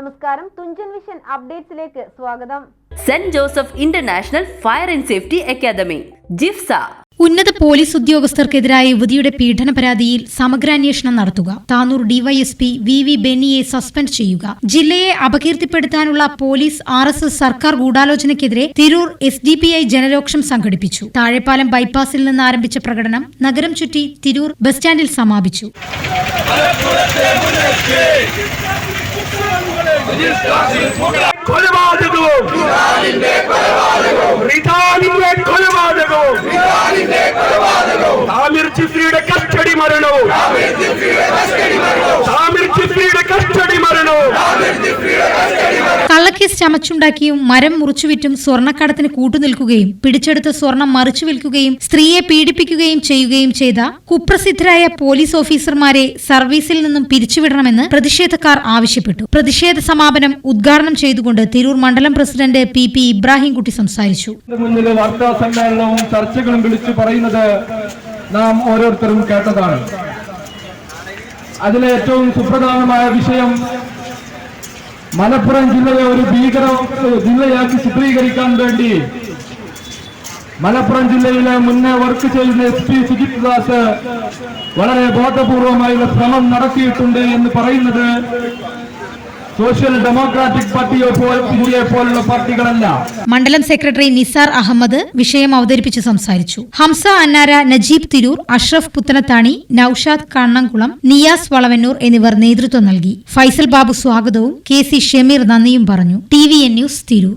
നമസ്കാരം. തുഞ്ചൻ വിഷൻ അപ്ഡേറ്റ്സിലേക്ക് സ്വാഗതം. Saint Joseph international fire and safety academy Jifsa. ഉന്നത പോലീസ് ഉദ്യോഗസ്ഥർക്കെതിരായ യുവതിയുടെ പീഡന പരാതിയിൽ സമഗ്രാന്വേഷണം നടത്തുക. താനൂർ ഡിവൈഎസ്പി വി വി ബെന്നിയെ സസ്പെൻഡ് ചെയ്യുക. ജില്ലയെ അപകീർത്തിപ്പെടുത്താനുള്ള പോലീസ് ആർ എസ് എസ് സർക്കാർ ഗൂഢാലോചനയ്ക്കെതിരെ Tirur S D P I ജനരോക്ഷം സംഘടിപ്പിച്ചു. താഴെപ്പാലം ബൈപ്പാസിൽ നിന്ന് ആരംഭിച്ച പ്രകടനം നഗരം ചുറ്റി തിരൂർ ബസ് സ്റ്റാൻഡിൽ സമാപിച്ചു. കൊലപാതകവും റിതാലിന്റെ കൊലപാതകവും ആമിർ ചിഫ്രിയുടെ കസ്റ്റഡി മരണവും ആമിർ ചിഫ്രിയുടെ കസ്റ്റഡി മരണവും കള്ളക്കേസ് ചമച്ചുണ്ടാക്കിയും മരം മുറിച്ചുവിറ്റും സ്വർണക്കടത്തിന് കൂട്ടുനിൽക്കുകയും പിടിച്ചെടുത്ത സ്വർണം മറിച്ചു വിൽക്കുകയും സ്ത്രീയെ പീഡിപ്പിക്കുകയും ചെയ്യുകയും ചെയ്ത കുപ്രസിദ്ധരായ പോലീസ് ഓഫീസർമാരെ സർവീസിൽ നിന്നും പിരിച്ചുവിടണമെന്ന് പ്രതിഷേധക്കാർ ആവശ്യപ്പെട്ടു. പ്രതിഷേധ സമാപനം ഉദ്ഘാടനം ചെയ്തുകൊണ്ട് തിരൂർ മണ്ഡലം പ്രസിഡന്റ് പി പി ഇബ്രാഹിംകുട്ടി സംസാരിച്ചു. മുന്നിൽ വാർത്താ ചർച്ചകളും വിളിച്ചു പറയുന്നത് നാം ഓരോരുത്തരും കേട്ടതാണ്. അതിലെ ഏറ്റവും സുപ്രധാനമായ വിഷയം മലപ്പുറം ജില്ലയെ ഒരു ഭീകര ജില്ലയാക്കി ചിത്രീകരിക്കാൻ വേണ്ടി മലപ്പുറം ജില്ലയിലെ മുന്നേ വർക്ക് ചെയ്യുന്ന എസ് പി സുജിത് ദാസ് വളരെ ബോധപൂർവമായുള്ള ശ്രമം നടത്തിയിട്ടുണ്ട് എന്ന് പറയുന്നത് ഡെമോക്രാറ്റിക് പാർട്ടികളല്ല. മണ്ഡലം സെക്രട്ടറി നിസാർ അഹമ്മദ് വിഷയം അവതരിപ്പിച്ച് സംസാരിച്ചു. ഹംസ അന്നാര നജീബ് തിരൂർ അഷ്റഫ് പുത്തനത്താണി നൌഷാദ് കണ്ണംകുളം നിയാസ് വളവന്നൂർ എന്നിവർ നേതൃത്വം നൽകി. ഫൈസൽ ബാബു സ്വാഗതവും കെ സി ഷമീർ നന്ദിയും പറഞ്ഞു. T V N news Tirur.